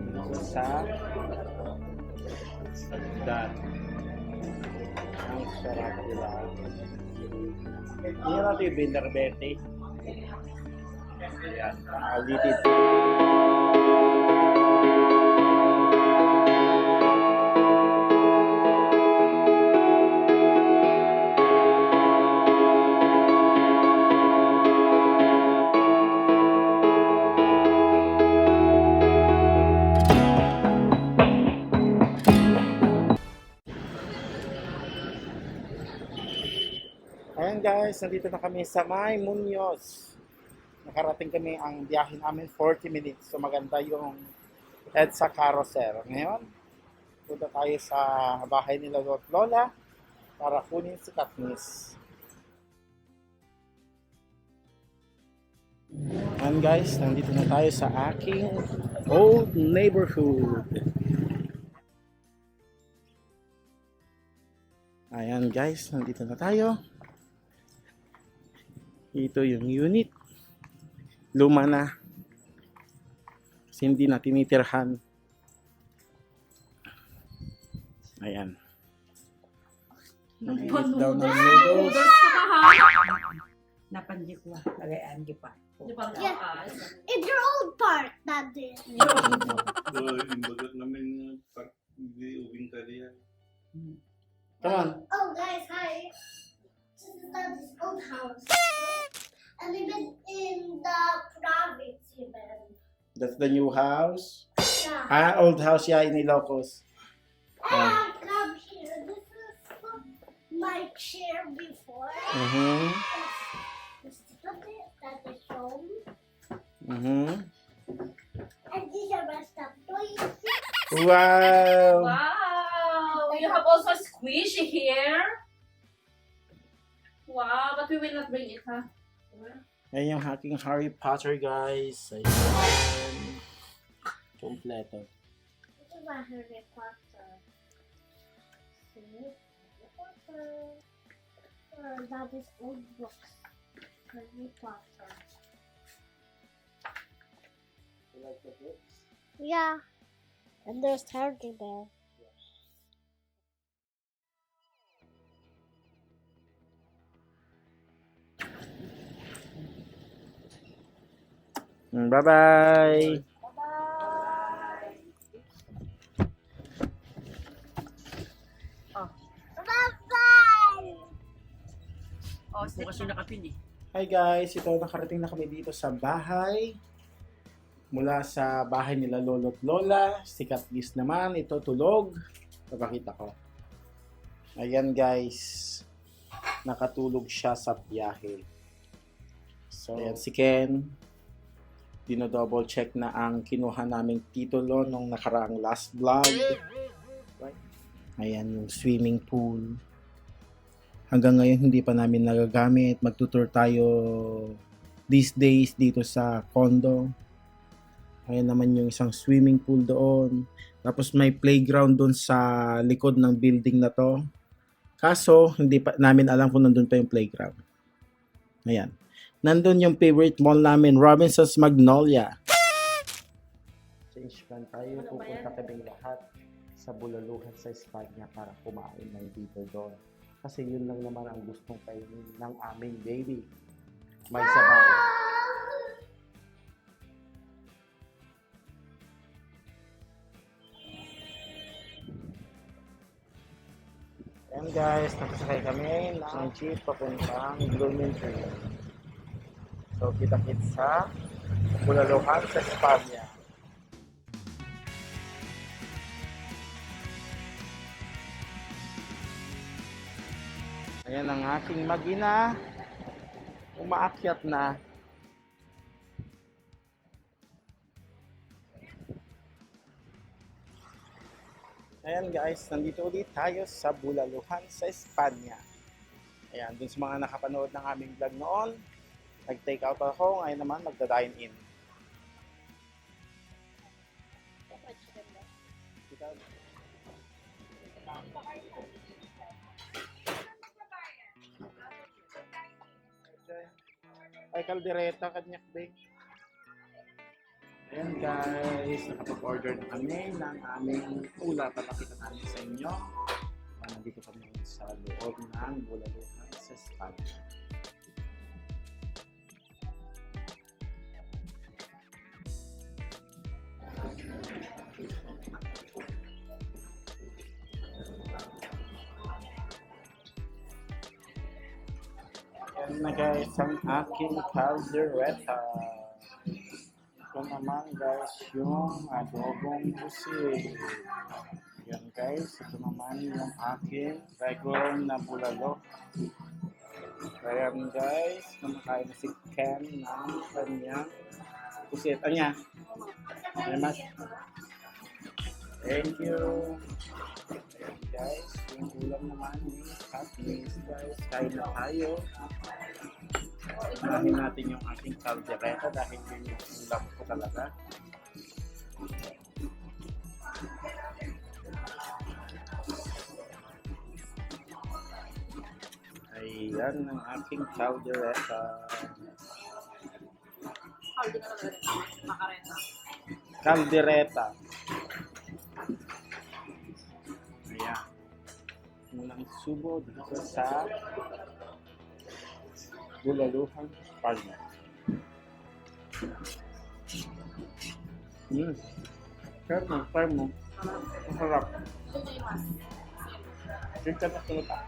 dito sa Sagdan. Ang sarap nila. Tingnan natin yung Binder Bete. Ayan, nakalitid. Guys, nandito na kami sa May Munoz. Nakarating kami ang biyahe namin 40 minutes. So maganda yung EDSA carousel. Ngayon, punta tayo sa bahay nila Lola para kunin si Katniss. Ayan guys, nandito na tayo sa aking old neighborhood. Ayan guys, nandito na tayo. Ito yung unit. Luma na. Kasi hindi na tinitirhan. Ayan. Nag-eat daw ng noodles. Noodles ka pa ha? Napanji ko ah. Lagayaan di pa. Yeah. It's your old part, Daddy. So, imbagat namin pag hindi ubing kalian. Come on. Guys, hi. This old house. And we live in the province, even. That's the new house. Yeah. Ah, old house yeah, in Ilocos. And come here. This is my chair before. Mm-hmm. This is Daddy's home. Mm-hmm. And these are my stuff toys. Wow! Wow! You have also a squishy here. Wow, but we will not bring it, ha? Ayan yung aking Harry Potter, guys. Ayan. Kompleto. This is my Harry Potter. See? Harry Potter. Or Daddy's old books. Harry Potter. You like the books? Yeah. And there's Teddy Bear. Bye-bye! Bye-bye! Oh, bukas yung nakapin eh. Hi guys, ito nakarating na kami dito sa bahay. Mula sa bahay nila lolo't lola, si Katlis naman, ito tulog. Papakita ko. Ayan guys, nakatulog siya sa biyahe. So, ayan si Ken. Dino-double check na ang kinuha naming titulo nung nakaraang last vlog. Ayan yung swimming pool hanggang ngayon hindi pa namin nagagamit. Magtutour tayo these days dito sa condo. Ayan naman yung isang swimming pool doon. Tapos may playground doon sa likod ng building na to. Kaso, hindi pa namin alam kung nandun pa yung playground. Ayan. Nandun yung favorite mall namin, Robinson's Magnolia. Change plan tayo. Pupunta kaming lahat sa Bulaluhan sa Espanya para kumain ng dito doon. Kasi yun lang naman ang gustong kainin ng aming baby. May sabaw. And guys, nakasakay kami ng jeep papuntang Bloomington. So, kita-kits sa Bulaluhan sa Espanya. Ayan ang aking magina. Umaakyat na. Ayan guys, nandito ulit tayo sa Bulaluhan sa Espanya. Ayan, dun sa mga nakapanood ng aming vlog noon, nag-take out ako, ngayon naman magda-dine in. Ay, kaldereta, kanyak, be. Ayan guys, nakapag-order na kami ng aming ula. Papakita namin sa inyo. Ah, nandito kami sa loob ng Bulaluhan sa Spag. Ayan na guys, ang aking caldereta. Ito naman guys, yung adobong pusi. Yan guys, ito naman yung aking regular na bulalo. Ayan guys, kumakain na si Ken ng kanyang pusit. Anya? Ayan mas. Thank you. Guys, yung ulam naman ni Katniss guys. Kain na tayo. Unahin natin yung ating caldereta dahil yun yung ulam ko talaga. Ayan ang ating caldereta. Makareta. Caldereta. Subo dito sa Bulaluhan Palma. Hmm. Fermo, fermo. Masarap. Chicken na tuta.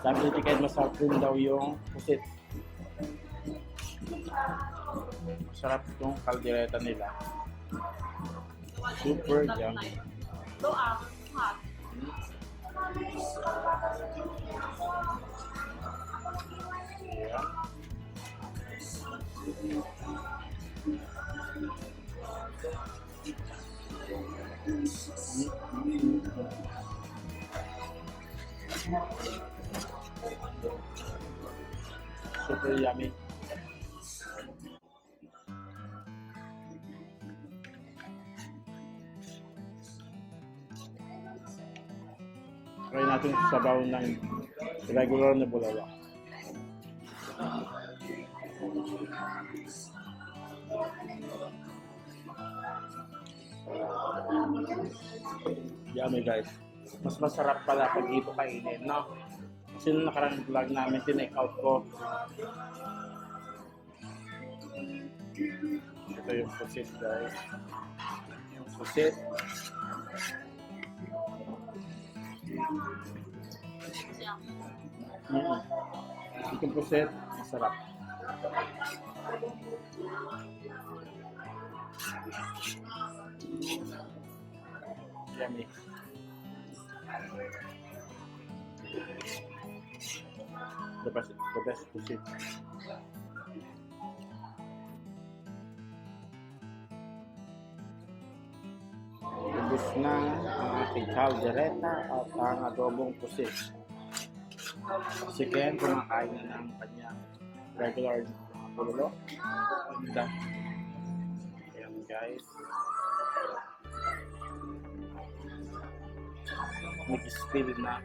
Sabi ni Tikay, masarap din daw yung pusit. Masarap yung kaldereta nila. Super yummy. Doang. Hot. Yeah. Super yummy. Try natin sa sabaw ng regular na bulalo. Yummy guys. Mas masarap pala pag ito kainin, no? Kasi nung nakarang vlog namin, tinake out ko. Ito yung pusit guys. Yung pusit. Mm. Itong pusit, masarap. Yummy. The best, the best pusit. Ubus na ang ating caldereta at ang adobong pusit. Si Ken kumakain na ng kanyang regular pululo. Ganda. Ayan guys. Nag-spill na.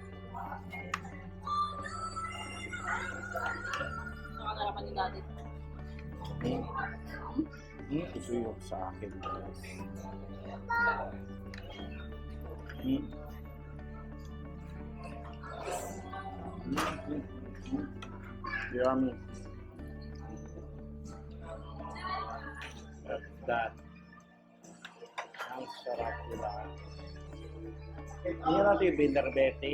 Nakakarapan ni daddy. Hmm. Hmm, ito yung sa akin guys. Yummy. At that. Ang sarap nila. Hindi natin yung binarbete.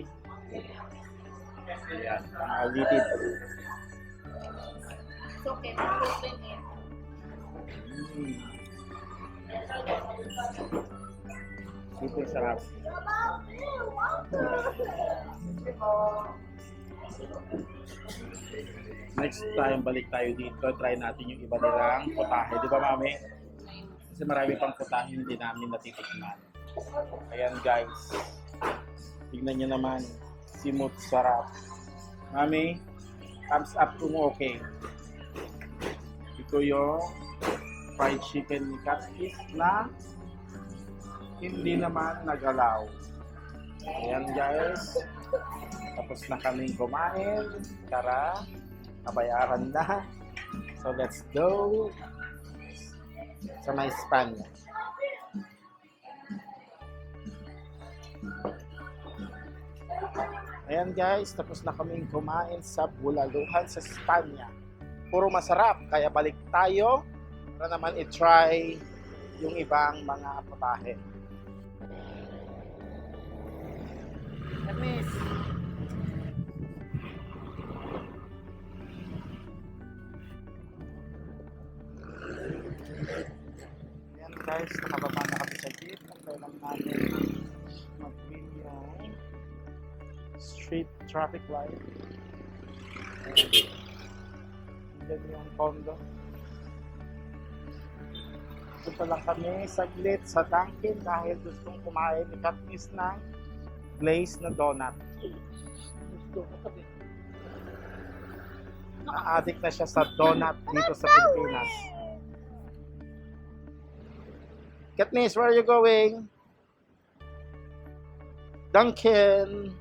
Ayan, pang-audited. It's okay. Protein in. Mm. Super sarap. Next time, balik tayo dito. Try natin yung iba nilang putahe. Di ba, mami? Kasi marami pang putahe hindi namin natitikman. Ayan, guys. Tignan nyo naman. Simut sarap. Mami, thumbs up kung okay. Ito yung fried chicken ni Katniss na hindi naman nagalaw. Ayan guys. Tapos na kaming kumain. Tara, nabayaran na. So let's go. Sa may Spanya. Ayan guys, tapos na kaming kumain sa Bulaluhan sa Spanya. Puro masarap, kaya balik tayo para naman i-try yung ibang mga putahe. Miss. Ayan guys, nakababa na kami sa jeep. Antay lang namin mag-video. Street traffic light. Ayan yung condo. Punta lang kami saglit sa Dunkin dahil gustong kumain ni Katniss ng glazed na donut. Na-addict na siya sa donut dito sa Pilipinas. Katniss, where are you going? Duncan.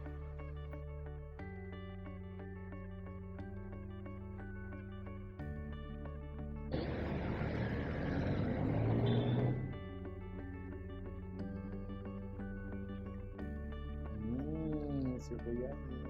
Hallelujah